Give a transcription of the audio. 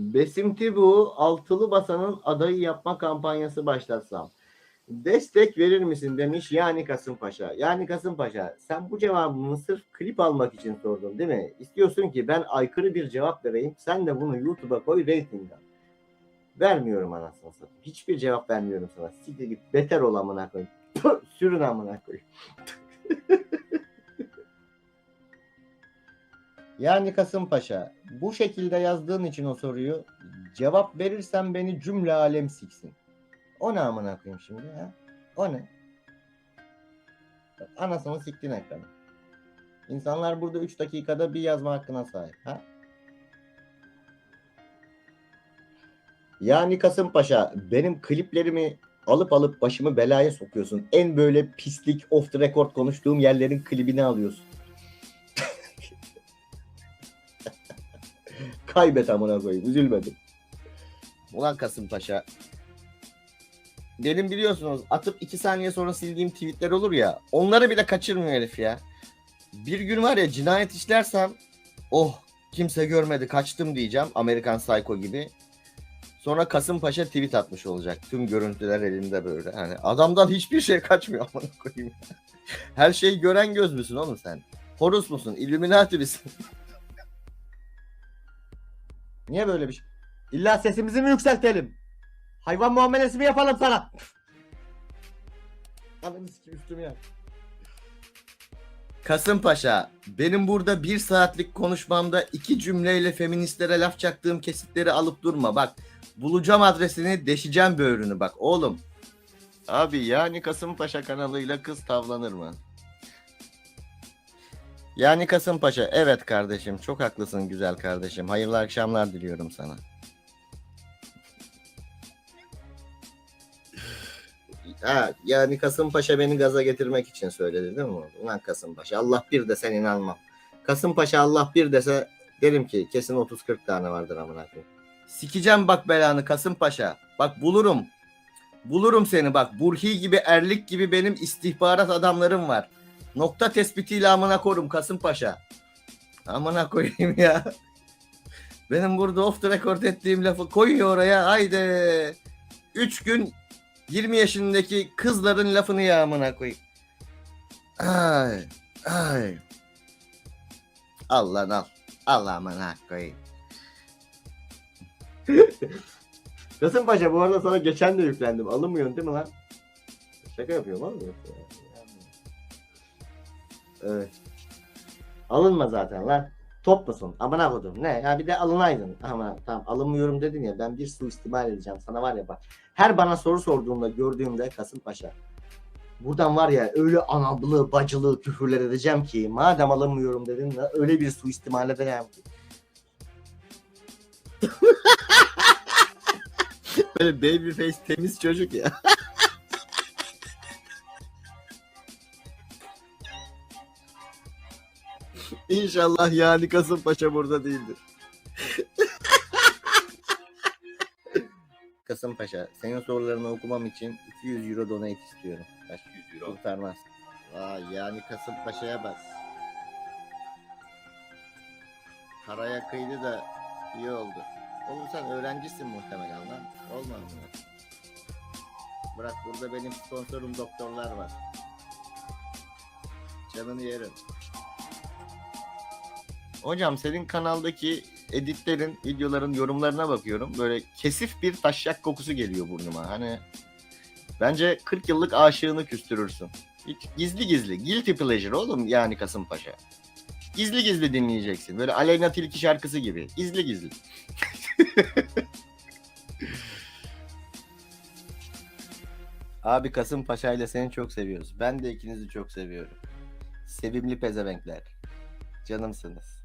Besim Tibu altılı basanın adayı yapma kampanyası başlatsam. Destek verir misin demiş yani Kasımpaşa. Yani Kasımpaşa sen bu cevabımı sırf klip almak için sordun değil mi? İstiyorsun ki ben aykırı bir cevap vereyim. Sen de bunu YouTube'a koy rating al. Vermiyorum anasını satayım. Hiçbir cevap vermiyorum sana. Siktir git beter ol amına koy. Sürün amına koy. Yani Kasımpaşa bu şekilde yazdığın için o soruyu cevap verirsen beni cümle alem siksin. O ne amına koyayım şimdi ha? O ne? Anasını siktin ekranı. İnsanlar burada 3 dakikada bir yazma hakkına sahip. Ha? Yani Kasımpaşa benim kliplerimi alıp alıp başımı belaya sokuyorsun. En böyle pislik off the record konuştuğum yerlerin klibini alıyorsun. Kaybet amına koyayım. Üzülmedim. Ulan Kasımpaşa. Benim biliyorsunuz atıp 2 saniye sonra sildiğim tweetler olur ya. Onları bile kaçırmıyor herif ya. Bir gün var ya cinayet işlersem oh kimse görmedi kaçtım diyeceğim Amerikan Psycho gibi. Sonra Kasımpaşa tweet atmış olacak. Tüm görüntüler elimde böyle. Hani adamdan hiçbir şey kaçmıyor amına koyayım. Her şeyi gören göz müsün oğlum sen? Horus musun? Illuminati misin? Niye böyle bir şey? İlla sesimizi mi yükseltelim? Hayvan muamelesi mi yapalım sana? Ananı sikim üstümü ya. Kasımpaşa, benim burada bir saatlik konuşmamda iki cümleyle feministlere laf çaktığım kesitleri alıp durma. Bak, bulacağım adresini, deşeceğim böğrünü bak oğlum. Abi yani Kasımpaşa kanalıyla kız tavlanır mı? Yani Kasımpaşa, evet kardeşim, çok haklısın güzel kardeşim. Hayırlı akşamlar diliyorum sana. Ha, yani Kasımpaşa beni gaza getirmek için söyledi değil mi? Ulan Kasımpaşa Allah bir desen inanmam. Kasımpaşa Allah bir dese derim ki kesin 30-40 tane vardır amına koyayım. Sikeceğim bak belanı Kasımpaşa. Bak bulurum. Bulurum seni bak. Burhi gibi Erlik gibi benim istihbarat adamlarım var. Nokta tespitiyle amına korum Kasımpaşa. Amına koyayım ya. Benim burada off the record ettiğim lafı koyuyor oraya. Haydi. 3 gün 20 yaşındaki kızların lafını ya amına koyayım. Ay, ay. Allah al. Allah amına koyayım. Kasımpaşa bu arada sana geçen de yüklendim. Alınmıyorsun değil mi lan? Şaka yapıyorum almıyor. Alınma zaten lan. Top musun? Amına kodum. Ne? Ya bir de alınaydın. Ama tamam alınmıyorum dedin ya. Ben bir suistimal edeceğim. Sana var ya bak. Her bana soru sorduğunda gördüğümde Kasımpaşa. Buradan var ya öyle anablı, bacılı küfürler edeceğim ki madem alınmıyorum dedin de öyle bir suistimal edeceğim ki. Böyle baby face temiz çocuk ya. İnşallah yani Kasımpaşa burada değildir. Kasımpaşa, senin sorularını okumam için 200 euro donate istiyorum. Kaç 100 euro. kurtarmaz. Vay yani Kasımpaşa'ya bak. Paraya kıydı da iyi oldu. Oğlum sen öğrencisin muhtemelen lan. Olmaz mı? Bırak burada benim sponsorum doktorlar var. Canını yerim. Hocam senin kanaldaki editlerin, videoların yorumlarına bakıyorum. Böyle kesif bir taşyak kokusu geliyor burnuma. Hani bence 40 yıllık aşığını küstürürsün. Hiç gizli gizli. Guilty pleasure oğlum yani Kasımpaşa. Gizli gizli dinleyeceksin. Böyle Aleyna Tilki şarkısı gibi. Gizli gizli. Abi Kasımpaşa ile seni çok seviyoruz. Ben de ikinizi çok seviyorum. Sevimli pezevenkler. Canımsınız.